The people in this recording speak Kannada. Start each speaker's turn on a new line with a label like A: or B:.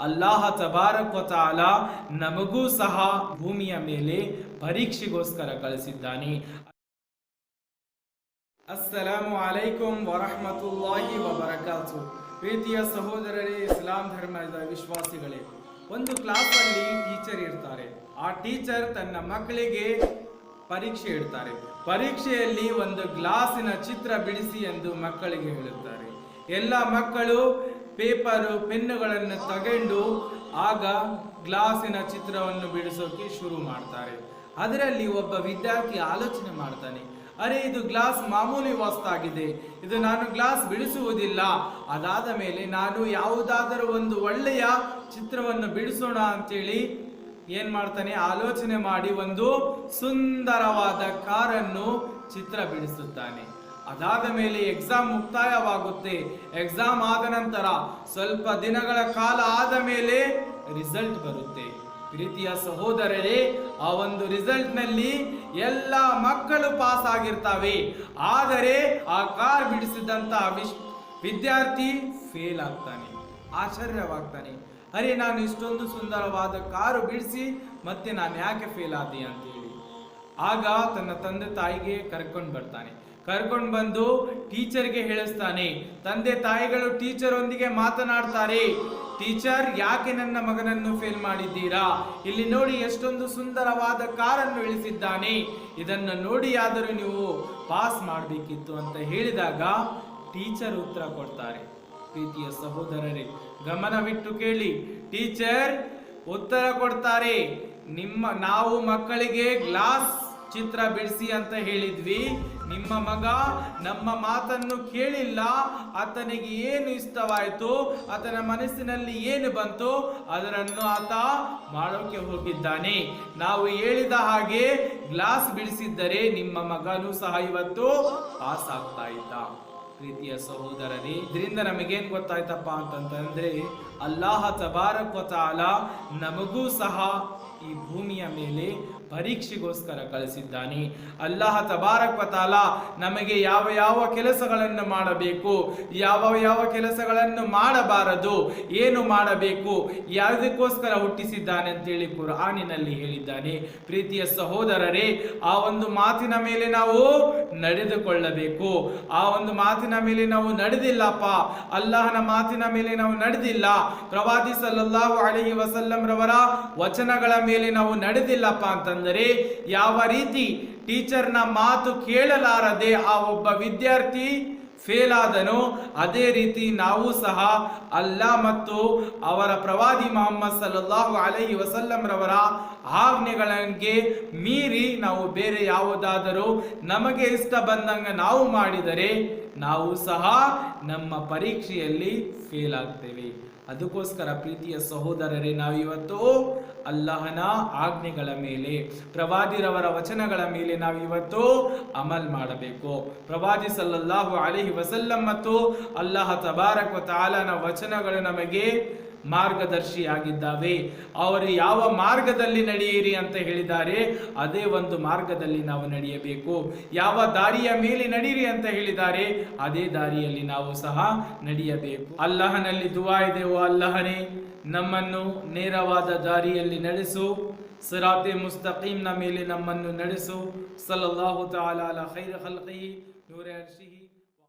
A: ಅಲ್ಲಾಹ ತಬಾರಕ್ ತಾಲ ನಮಗೂ ಸಹ ಭೂಮಿಯ ಮೇಲೆ ಪರೀಕ್ಷೆಗೋಸ್ಕರ ಕಳಿಸಿದ್ದಾನೆ. ಅಸ್ಸಲಾಮು ಅಲೈಕುಂ ವರಹಮತುಲ್ಲಾಹಿ ವಬರಕಾತು. ಪ್ರೀತಿಯ ಸಹೋದರರೇ, ಇಸ್ಲಾಂ ಧರ್ಮದ ವಿಶ್ವಾಸಿಗಳೇ, ಒಂದು ಕ್ಲಾಸಲ್ಲಿ ಟೀಚರ್ ಇರ್ತಾರೆ. ಆ ಟೀಚರ್ ತನ್ನ ಮಕ್ಕಳಿಗೆ ಪರೀಕ್ಷೆ ಇಡ್ತಾರೆ. ಪರೀಕ್ಷೆಯಲ್ಲಿ ಒಂದು ಗ್ಲಾಸಿನ ಚಿತ್ರ ಬಿಡಿಸಿ ಎಂದು ಮಕ್ಕಳಿಗೆ ಹೇಳುತ್ತಾರೆ. ಎಲ್ಲ ಮಕ್ಕಳು ಪೇಪರು, ಪೆನ್ನುಗಳನ್ನು ತಗೊಂಡು ಆಗ ಗ್ಲಾಸಿನ ಚಿತ್ರವನ್ನು ಬಿಡಿಸೋಕೆ ಶುರು ಮಾಡ್ತಾರೆ. ಅದರಲ್ಲಿ ಒಬ್ಬ ವಿದ್ಯಾರ್ಥಿ ಆಲೋಚನೆ ಮಾಡ್ತಾನೆ, ಅರೆ, ಇದು ಗ್ಲಾಸ್ ಮಾಮೂಲಿ ವಸ್ತಾಗಿದೆ ಇದು ನಾನು ಗ್ಲಾಸ್ ಬಿಡಿಸುವುದಿಲ್ಲ. ಅದಾದ ಮೇಲೆ ನಾನು ಯಾವುದಾದರೂ ಒಂದು ಒಳ್ಳೆಯ ಚಿತ್ರವನ್ನು ಬಿಡಿಸೋಣ ಅಂತೇಳಿ ಏನು ಮಾಡ್ತಾನೆ? ಆಲೋಚನೆ ಮಾಡಿ ಒಂದು ಸುಂದರವಾದ ಕಾರನ್ನು ಚಿತ್ರ ಬಿಡಿಸುತ್ತಾನೆ. ಅದಾದ ಮೇಲೆ ಎಕ್ಸಾಮ್ ಮುಕ್ತಾಯವಾಗುತ್ತೆ. ಎಕ್ಸಾಮ್ ಆದ ನಂತರ ಸ್ವಲ್ಪ ದಿನಗಳ ಕಾಲ ಆದ ಮೇಲೆ ರಿಸಲ್ಟ್ ಬರುತ್ತೆ. ಪ್ರೀತಿಯ ಸಹೋದರರೇ, ಆ ಒಂದು ರಿಸಲ್ಟ್ನಲ್ಲಿ ಎಲ್ಲ ಮಕ್ಕಳು ಪಾಸ್ ಆಗಿರ್ತಾವೆ. ಆದರೆ ಆ ಕಾರ್ ಬಿಡಿಸಿದಂತ ವಿಶ್, ವಿದ್ಯಾರ್ಥಿ ಫೇಲ್ ಆಗ್ತಾನೆ. ಆಶ್ಚರ್ಯವಾಗ್ತಾನೆ. ಅರೆ, ನಾನು ಇಷ್ಟೊಂದು ಸುಂದರವಾದ ಕಾರು ಬಿಡಿಸಿ ಮತ್ತೆ ನಾನು ಯಾಕೆ ಫೇಲ್ ಆದೆ? ಅಂತೇಳಿ. ಆಗ ತನ್ನ ತಂದೆ ತಾಯಿಗೆ ಕರ್ಕೊಂಡು ಬರ್ತಾನೆ. ಕರ್ಕೊಂಡು ಬಂದು ಟೀಚರ್ಗೆ ಹೇಳಿಸ್ತಾನೆ. ತಂದೆ ತಾಯಿಗಳು ಟೀಚರ್ ಒಂದಿಗೆ ಮಾತನಾಡ್ತಾರೆ. ಟೀಚರ್, ಯಾಕೆ ನನ್ನ ಮಗನನ್ನು ಫೇಲ್ ಮಾಡಿದ್ದೀರಾ? ಇಲ್ಲಿ ನೋಡಿ ಎಷ್ಟೊಂದು ಸುಂದರವಾದ ಕಾರನ್ನು ಇಳಿಸಿದ್ದಾನೆ. ಇದನ್ನು ನೋಡಿ ಆದರೂ ನೀವು ಪಾಸ್ ಮಾಡಬೇಕಿತ್ತು ಅಂತ ಹೇಳಿದಾಗ ಟೀಚರ್ ಉತ್ತರ ಕೊಡ್ತಾರೆ. ಪ್ರೀತಿಯ ಸಹೋದರರೇ, ಗಮನವಿಟ್ಟು ಕೇಳಿ. ಟೀಚರ್, ಉತ್ತರ ಕೊಡ್ತಾರೆ. ನಿಮ್ಮ, ನಾವು ಮಕ್ಕಳಿಗೆ ಗ್ಲಾಸ್ ಚಿತ್ರ ಬಿಡಿಸಿ ಅಂತ ಹೇಳಿದ್ವಿ. ನಿಮ್ಮ ಮಗ ನಮ್ಮ ಮಾತನ್ನು ಕೇಳಿಲ್ಲ. ಆತನಿಗೆ ಏನು ಇಷ್ಟವಾಯಿತು? ಆತನ ಮನಸ್ಸಿನಲ್ಲಿ ಏನು ಬಂತು? ಅದನ್ನು ಆತ ಮಾಡೋಕೆ ಹೋಗಿದ್ದಾನೆ. ನಾವು ಹೇಳಿದ ಹಾಗೆ ಗ್ಲಾಸ್ ಬಿಡಿಸಿದ್ದರೆ ನಿಮ್ಮ ಮಗನೂ ಸಹ ಇವತ್ತು ಪಾಸ್ ಆಗ್ತಾ ಇದ್ದ. ಪ್ರೀತಿಯ ಸಹೋದರರೇ, ಇದರಿಂದ ನಮಗೇನು ಗೊತ್ತಾಯ್ತಪ್ಪ ಅಂತಂತಂದ್ರೆ, ಅಲ್ಲಾಹ ತಬಾರಕ್ ತಾಲ ನಮಗೂ ಸಹ ಈ ಭೂಮಿಯ ಮೇಲೆ ಪರೀಕ್ಷೆಗೋಸ್ಕರ ಕಳಿಸಿದ್ದಾನೆ. ಅಲ್ಲಾಹ ತಬಾರಕ್ ತಾಲ ನಮಗೆ ಯಾವ ಯಾವ ಕೆಲಸಗಳನ್ನು ಮಾಡಬೇಕು, ಯಾವ ಯಾವ ಕೆಲಸಗಳನ್ನು ಮಾಡಬಾರದು, ಏನು ಮಾಡಬೇಕು, ಯಾವುದಕ್ಕೋಸ್ಕರ ಹುಟ್ಟಿಸಿದ್ದಾನೆ ಅಂತೇಳಿ ಕುರಾನಿನಲ್ಲಿ ಹೇಳಿದ್ದಾನೆ. ಪ್ರೀತಿಯ ಸಹೋದರರೇ, ಆ ಒಂದು ಮಾತಿನ ಮೇಲೆ ನಾವು ನಡೆದುಕೊಳ್ಳಬೇಕು. ಆ ಒಂದು ಮಾತಿನ ಮೇಲೆ ನಾವು ನಡೆದಿಲ್ಲಪ್ಪ. ಅಲ್ಲಾಹನ ಮಾತಿನ ಮೇಲೆ ನಾವು ನಡೆದಿಲ್ಲ. ಪ್ರವಾದಿ ಸಲ್ಲಲ್ಲಾಹು ವಸಲ್ಲಂ ರವರ ವಚನಗಳ ಮೇಲೆ ನಾವು ನಡೆದಿಲ್ಲಪ್ಪ ಅಂತಂದರೆ ಯಾವ ರೀತಿ ಟೀಚರ್ನ ಮಾತು ಕೇಳಲಾರದೆ ಆ ಒಬ್ಬ ವಿದ್ಯಾರ್ಥಿ ಫೇಲ್ ಆದನು ಅದೇ ರೀತಿ ನಾವು ಸಹ ಅಲ್ಲಾ ಮತ್ತು ಅವರ ಪ್ರವಾದಿ ಮೊಹಮ್ಮದ್ ಸಲ್ಲಲ್ಲಾಹು ಅಲಹಿ ವಸಲ್ಲಂ ರವರ ಆಜ್ಞೆಗಳಿಗೆ ಮೀರಿ ನಾವು ಬೇರೆ ಯಾವುದಾದರೂ ನಮಗೆ ಇಷ್ಟ ಬಂದಂಗ ನಾವು ಮಾಡಿದರೆ ನಾವು ಸಹ ನಮ್ಮ ಪರೀಕ್ಷೆಯಲ್ಲಿ ಫೇಲ್ ಆಗ್ತೇವೆ. ಅದಕ್ಕೋಸ್ಕರ ಪ್ರೀತಿಯ ಸಹೋದರರೇ, ನಾವಿವತ್ತು ಅಲ್ಲಹನ ಆಜ್ಞೆಗಳ ಮೇಲೆ, ಪ್ರವಾದಿರವರ ವಚನಗಳ ಮೇಲೆ ನಾವಿವತ್ತು ಅಮಲ್ ಮಾಡಬೇಕು. ಪ್ರವಾದಿ ಸಲ್ಲಲ್ಲಾಹು ಅಲೈಹಿ ವಸಲ್ಲಂ ಮತ್ತು ಅಲ್ಲಾಹ ತಬಾರಕ್ ತಾಲನ ವಚನಗಳು ನಮಗೆ ಮಾರ್ಗದರ್ಶಿಯಾಗಿದ್ದಾವೆ. ಅವರು ಯಾವ ಮಾರ್ಗದಲ್ಲಿ ನಡೆಯಿರಿ ಅಂತ ಹೇಳಿದ್ದಾರೆ, ಅದೇ ಒಂದು ಮಾರ್ಗದಲ್ಲಿ ನಾವು ನಡೆಯಬೇಕು. ಯಾವ ದಾರಿಯ ಮೇಲೆ ನಡೀರಿ ಅಂತ ಹೇಳಿದ್ದಾರೆ, ಅದೇ ದಾರಿಯಲ್ಲಿ ನಾವು ಸಹ ನಡೆಯಬೇಕು. ಅಲ್ಲಹನಲ್ಲಿ ದುವಾ ಓ ಅಲ್ಲಹನೇ, ನಮ್ಮನ್ನು ನೇರವಾದ ದಾರಿಯಲ್ಲಿ ನಡೆಸು. ಸಿರಾತೆ ಮುಸ್ತಕೀಮ್ನ ಮೇಲೆ ನಮ್ಮನ್ನು ನಡೆಸು. ಸಲ್ಲಲ್ಲಾಹು ತಾಲಾ